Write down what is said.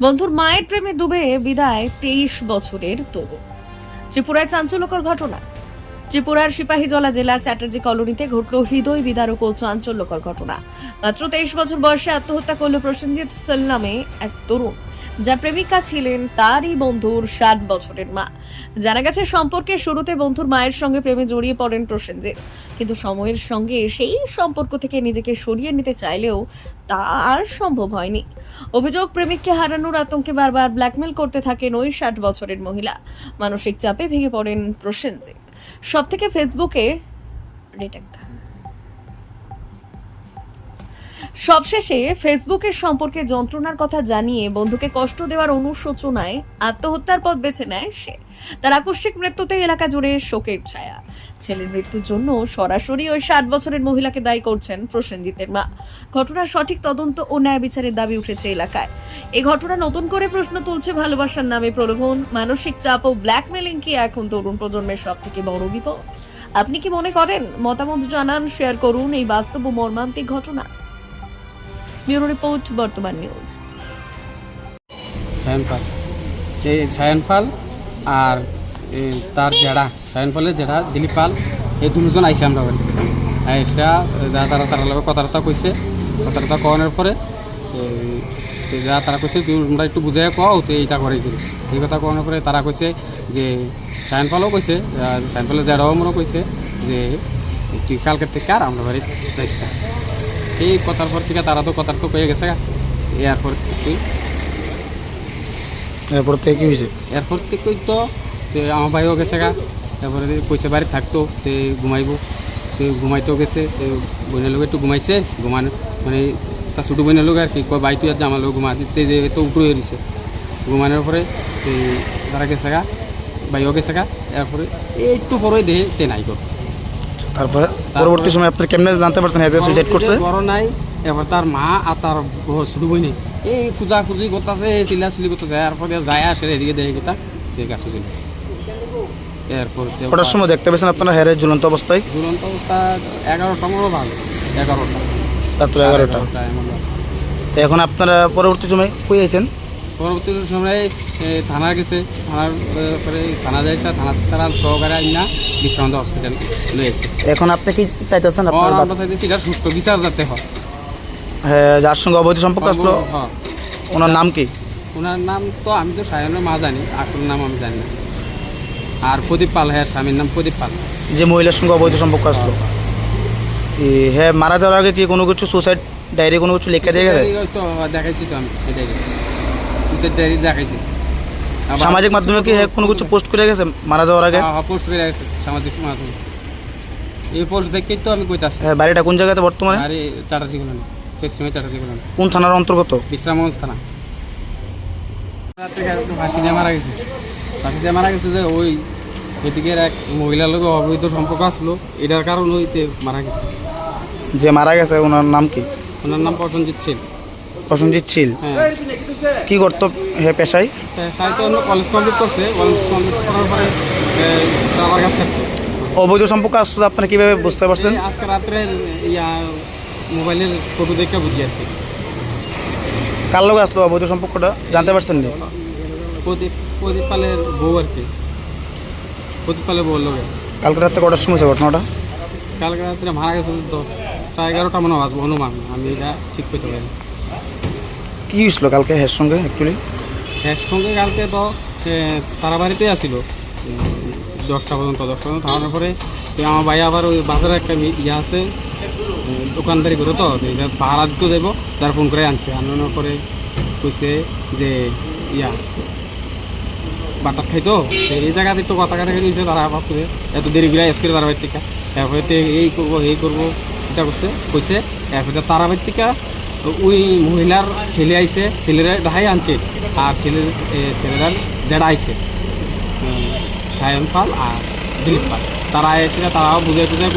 বন্ধুর মায়ের প্রেমে ডুবে বিদায় তেইশ বছরের তরুণ। ত্রিপুরায় চাঞ্চল্যকর ঘটনা। ত্রিপুরার সিপাহী জলা জেলা চ্যাটার্জি কলোনিতে ঘটল হৃদয় বিদারক ও চাঞ্চল্যকর ঘটনা। মাত্র তেইশ বছর বয়সে আত্মহত্যা করল প্রসেনজিৎ সেল নামে এক তরুণ। যার প্রেমিকা ছিলেন তারই বন্ধুর ষাট বছরের মা। জানা গেছে সম্পর্কের শুরুতে বন্ধুর মায়ের সঙ্গে প্রেমে জড়িয়ে পড়েন প্রসেনজিৎ। কিন্তু সময়ের সঙ্গে সেই সম্পর্ক থেকে নিজেকে সরিয়ে নিতে চাইলেও তা আর সম্ভব হয়নি। অভিযোগ, প্রেমিককে হারানোর আতঙ্কে বারবার ব্ল্যাকমেল করতে থাকেন ওই ষাট বছরের মহিলা। মানসিক চাপে ভেঙে পড়েন প্রসেনজিৎ। সব থেকে ফেসবুকে রেটেক সবশেষে ফেসবুকের সম্পর্কে যন্ত্রণার কথা জানিয়ে বন্ধুকে কষ্ট দেওয়ার অনুশোচনায় আত্মহত্যার পথ বেছে নেয় সে। তার আকস্মিক মৃত্যুতে এলাকা জুড়ে শোকের ছায়া। ছেলের মৃত্যুর জন্য সরাসরি ওই ষাট বছরের মহিলাকে দায়ী করছেন প্রসেনজিতের মা। ঘটনার সঠিক তদন্ত ও ন্যায় বিচারের দাবি উঠেছে এলাকায়। এই ঘটনা নতুন করে প্রশ্ন তুলছে ভালোবাসার নামে প্রলোভন, মানসিক চাপ ও ব্ল্যাকমেলিং কি এখন তরুণ প্রজন্মের সব থেকে বড় বিপদ? আপনি কি মনে করেন? মতামত জানান, শেয়ার করুন এই বাস্তব ও মর্মান্তিক ঘটনা। Bureau report, Bartaman news. Sayan Pal. এই সায়ন পাল আর তার জেড়া, সায়ন পালের জেড়া দিলীপ পাল, এই দুজন আইসে আমরা বাড়ি আইসা তারা তার লগে কথাবার্তা কইছে। কথাবার্তা কওয়ানোর পরে যা তারা কইছে তোমরা একটু বুঝাই কও, তো এইটা করে। দিল এই কথা কওয়ানোর পরে তারা কইছে যে, সায়ন পালও কইছে, আর সায়ন পালের জেড়াও মনে কইছে যে, তুই কালকের থেকে আর আমরা বাড়ি যাইস এই কথার পর থেকে তারা তো কথার তো কয়ে গেছে। এরপর তুই এরপর থেকে কি হয়েছে? এরপর থেকে তো আমার ভাইও গেছে গা। তারপরে কইছে বাড়ি থাকতো তে ঘুমাইব। তে ঘুমাইতেও গেছে তে বোনের লোক একটু ঘুমাইছে ঘুমানো মানে তার ছোটো বোনের লোক আর কি কয় বাই তুই আর জামার লোক ঘুমা। তে যে তো উপরে হয়েছে ঘুমানোর পরে তে তারা গেছে গা বাইও গেছে গা। এরপরে এই একটু পরে দেহে তে নাই কর তারপরে পরবর্তী সময় আপনি কেমনে জানতে পারছেন হ্যাঁ সুইসাইড করছে? বড় নাই এবার তার মা আর তার ছোটো বই নেই এই খুঁজা খুঁজি করতেছে চিল্লা চিল্লি করতেছে এরপরে যায় আসে এদিকে দেখে গেতা দেখে গাছে চলে গেছে এরপর যে- কটার সময় দেখতে পেয়েছেন আপনারা হ্যারে ঝুলন্ত অবস্থায়? ঝুলন্ত অবস্থা এগারোটা মতো ভালো এগারোটা। রাত্র এগারোটা। এখন আপনারা পরবর্তী সময় কই আছেন পরবর্তী সময় থানা গেছে। থানার পরে থানা যাইছে থানা তারা সহকারে আইন না বিশ্রান্ত হসপিটাল লয়েছে এখন আপনি কি চাইতেছেন আপনার আমরা চাইতেছি এটা সুস্থ বিচার যাতে হয়। হ্যাঁ, যার সঙ্গে অবৈধ সম্পর্ক আসলো হ্যাঁ ওনার নাম কি? ওনার নাম তো আমি তো সায়নের মা জানি আসল নাম আমি জানি না। আর প্রদীপ পাল হ্যাঁ স্বামীর নাম প্রদীপ পাল। যে মহিলার সঙ্গে অবৈধ সম্পর্ক আসলো। হ্যাঁ মারা যাওয়ার আগে কি কোনো কিছু সুসাইড ডায়েরি কোনো কিছু লেখা যায় দেখাইছি তো আমি এটাই। সুইসাইড ডায়েরি দেখাইছি। সামাজিক মাধ্যমে কি হ্যাঁ কোনো কিছু পোস্ট করে গেছে মারা যাওয়ার আগে? হ্যাঁ, হ্যাঁ, পোস্ট করে গেছে সামাজিক মাধ্যমে। এই পোস্ট দেখেই তো আমি কইতাছি। হ্যাঁ বাড়িটা কোন জায়গাতে বর্তমানে? আরে চাটার্জি গুলো চেষ্টিমে চাটার্জি গুলো কোন থানার অন্তর্গত? বিশ্রামগঞ্জ থানা। একটু ফাঁসি দিয়ে মারা গেছে। ফাঁসি দিয়ে মারা গেছে যে ওই এদিকের এক মহিলার লোক অবৈধ সম্পর্ক আসলো এটার কারণ হইতে মারা গেছে। যে মারা গেছে ওনার নাম কি? ওনার নাম প্রসঞ্জিৎ ছিল প্রসেনজিৎ ছিল হ্যাঁ। কি করতো হ্যাঁ পেশায়? সাহিত্য অন্য কলেজ কমপ্লিট করছে। কলেজ কমপ্লিট করার পরে আমার কাছে অবৈধ সম্পর্ক আসতো আপনারা কীভাবে বুঝতে পারছেন? আজকে রাত্রে ইয়া মোবাইলের ফটো দেখে বুঝি আর কি। কার লোক আসলো অবৈধ সম্পর্কটা? জানতে পারছেন না? প্রদীপ প্রদীপ পালের বউ আর কি। প্রদীপ পালের বউ লোক কালকে রাত্রে কটার সময় হয়েছে ঘটনাটা? কালকে রাত্রে মারা গেছে দশটা এগারোটা মনে হয় আসব অনুমান। আমি এটা ঠিক করতে পারি কি হয়েছিল কালকে হের সঙ্গে অ্যাকচুয়ালি এর সঙ্গে কালকে তো তারা বাড়িতেই আসিল দশটা পর্যন্ত দশটা পর্যন্ত থামানোর পরে আমার ভাই আবার ওই বাজারে একটা ইয়ে আছে দোকানদারি করে তো ভাড়া দিতে যাব তার ফোন করে আনছে। আনানোর পরে কইছে যে, ইয়া, বাটার খাইতো এই জায়গাতে একটু কথা কাটা খেয়ে তারা করে এত দেরি করে এসকে তারা বাড়ির থেকে এই করব এই করব। এটা করছে কইছে এরপরে তারা বাড়ির থেকে ওই মহিলার ছেলে আইসে ছেলেরা দেখাই আনছে, আর ছেলের ছেলেরা আইসে আইছে। সায়ন পাল আর দিলীপ পাল। তারা এসে তারাও বুঝে টুঝে